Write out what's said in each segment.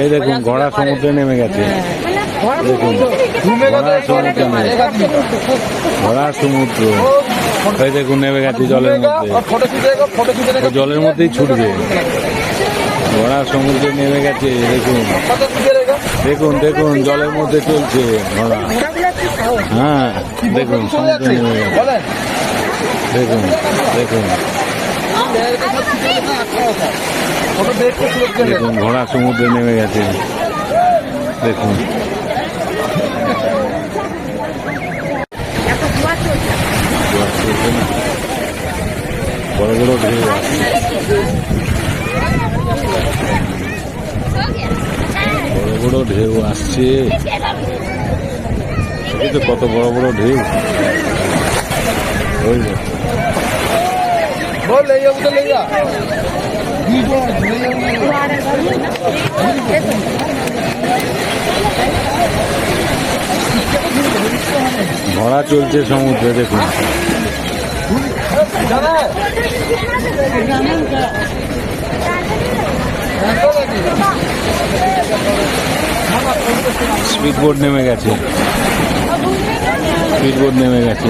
এই দেখুন ঘোড়া সমুদ্রে নেমে গেছে। দেখুন ঘোড়া সমুদ্রে নেমে ঘোড়া সমুদ্র। এই দেখুন নেমে গেছে জলের মধ্যে। জলের মধ্যেই ছুটবে। ঘোড়া সমুদ্রে নেমে গেছে দেখুন। দেখুন দেখুন জলের মধ্যে চলছে ঘোড়া। হ্যাঁ দেখুন সমুদ্রে নেমে গেছে। দেখুন দেখুন। দেখুন ঘোড়া সমুদ্রে নেমে গেছে। দেখুন। বড় বড় ঢেউ আসছে বড় বড় ঢেউ আসছে। কত বড় বড় ঢেউ। ওই যে, बोल ले जाओ उधर ले जा वीडियो ले जाओ ভরা চলছে সমুদ্রে দেখুন जाना है স্পিড বোট নেমে গেছে স্পিড বোট নেমে গেছে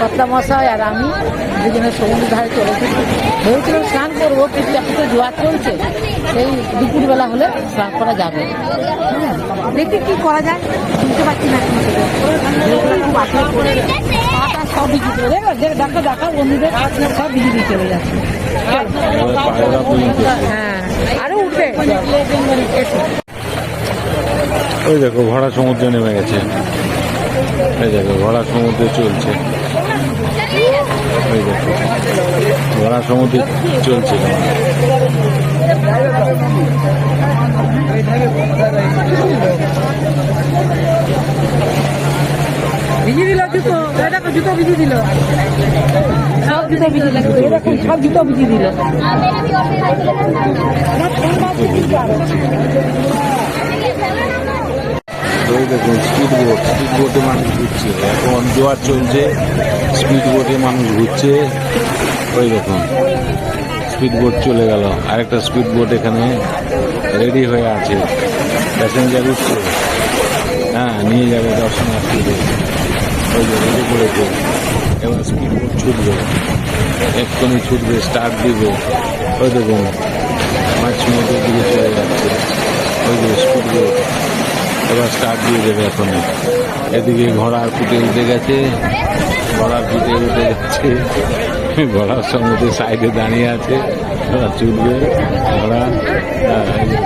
সত্তা মশাই আর আমি দুজনে সমুদ্র ধারে চলেছি ভেবেছিলাম স্নান করব কিন্তু এখন তো জোয়ার চলছে। সেই দুপুরবেলা হলে স্নান করা যাবে। হ্যাঁ, দেখি কি করা যায়। শুনতে পাচ্ছি না সব বিক্রি করে দেখো যে দেখা বন্ধুদের সব বিক্রি চলে যাচ্ছে। হ্যাঁ আরও উঠবে। ওই দেখো ভরা সমুদ্রে নেমে গেছে। এই দেখো ভরা সমুদ্রে চলছে। ওই দেখো ভরা সমুদ্রে চলছে। দিল জুতো দেখো দিল। সব জুতো দিল সব জুতো দিল? ওই দেখুন স্পিড বোট স্পিড বোটে মানুষ ঘুরছে। এখন জোয়ার চলছে স্পিড বোটে মানুষ ঘুরছে। ওই দেখুন স্পিড বোট চলে গেল। আরেকটা স্পিড বোট এখানে রেডি হয়ে আছে। প্যাসেঞ্জার উঠছে। হ্যাঁ নিয়ে যাবে দর্শনার্থীদের। ওই যে রেডি করেছে। এবার স্পিড বোট ছুটবে। এক্ষুনি ছুটবে স্টার্ট দিবে। ওই দেখুন মাছ সমুদ্রের দিকে চলে যাচ্ছে। ওই যে স্পিড বোট এবার স্টার্ট দিয়ে দেবে এখন এদিকে ঘোড়ার পিঠে উঠে গেছে ঘোড়ার পিঠে উঠে যাচ্ছে ঘোড়ার সঙ্গে সাইডে দাঁড়িয়ে আছে ঘোড়া চুটবে ঘোড়া হ্যাঁ, এই যে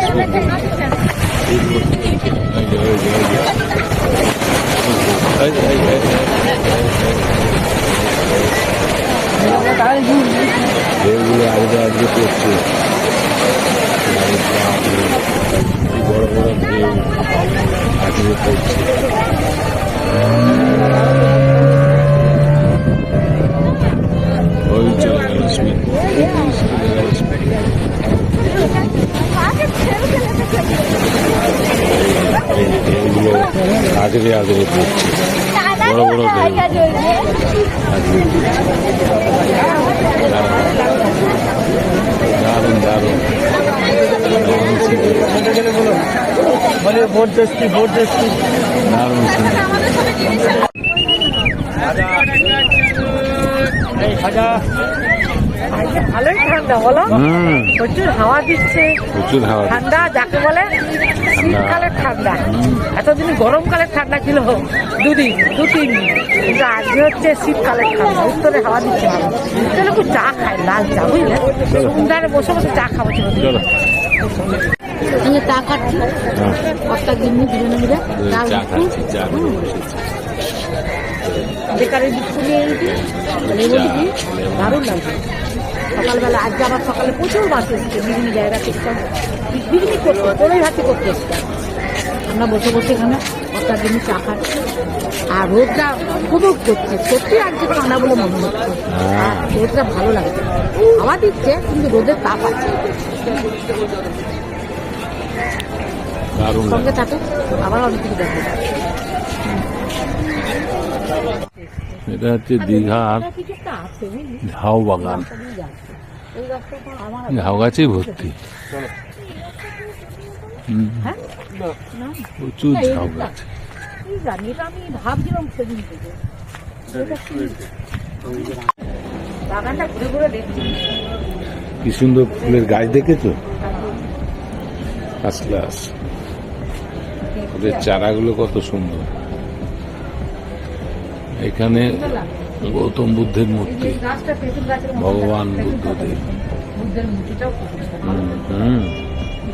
speed আজকে পড়ছে ওই চলে গেল গেল পড়ছে। বড় বড় ঢেউ আজকে দারুণ দারুণ দারুণ সিনে ভোট দেশটি ভোট দেশটি ভালোই ঠান্ডা বলো? প্রচুর হাওয়া দিচ্ছে। প্রচুর হাওয়া। ঠান্ডা যাকে বলে শীতকালের ঠান্ডা। এতদিন গরমকালের ঠান্ডা ছিল। দুদিন দু তিন কিন্তু আজকে হচ্ছে শীতকালের ঠান্ডা। উত্তরে হাওয়া দিচ্ছে ভালো তাহলে একটু চা খায় লাল চা বুঝলে? সন্ধ্যায় বসে বসে চা খাব চলো। চা খাচ্ছি একটা দিন দুজনে মিলে চা বিস্কুট নিয়ে এসেছি লেবু দিবি? দারুণ লাগছে সকালবেলা আজকে আবার সকালে প্রচুর মাছ এসেছে বিভিন্ন জায়গা থেকে পিকনিক করতে কড়াই ভাতি করতে এসছে। আমরা বসে বসে এখানে একটা দিন চা খাচ্ছি আর রোদটা উপভোগ করছে। সত্যি আজকে ঠান্ডা বলে মনে হচ্ছে। হ্যাঁ। রোদটা ভালো লাগছে। হাওয়া দিচ্ছে কিন্তু রোদের তাপ আছে। সঙ্গে। থাকে আবার অনেক কিছু দেখো এটা হচ্ছে দীঘার ঝাউ বাগান। ঝাউ গাছেই ভর্তি। হ্যাঁ? প্রচুর ঝাউ গাছ। কি? সুন্দর ফুলের গাছ দেখেছ? ফার্স্ট ক্লাস ওদের চারাগুলো কত সুন্দর। এখানে গৌতম বুদ্ধের মূর্তি গাছের ভগবান বুদ্ধদেব। গাছের খুব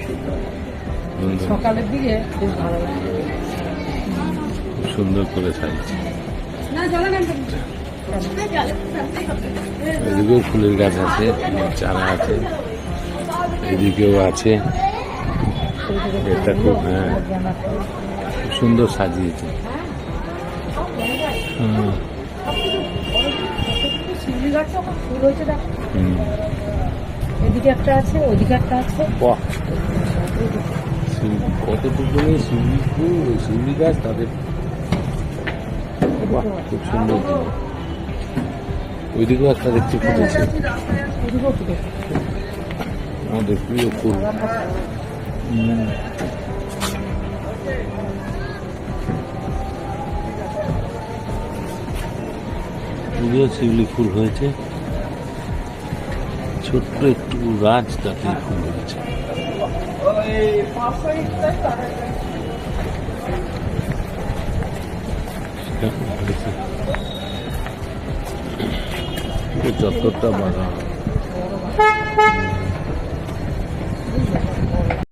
সুন্দর। সকালের দিকে খুব করে সাজিয়েছে এদিকেও ফুলের গাছ আছে চারা আছে এদিকেও আছে। এটা খুব হ্যাঁ। সুন্দর সাজিয়েছে। এদিকে একটা আছে ওইদিকে একটা আছে কতটুকু শিউলি ফুল শিউলি গাছ তাদের? বাহ খুব সুন্দর। ওইদিকেও একটা ফুটেছে আমাদের প্রিয় ফুল। পুরো শিউলি ফুল হয়েছে। ছোট্ট একটু গাছ তাতে ফুল হয়েছে। চত্বরটা বাগান।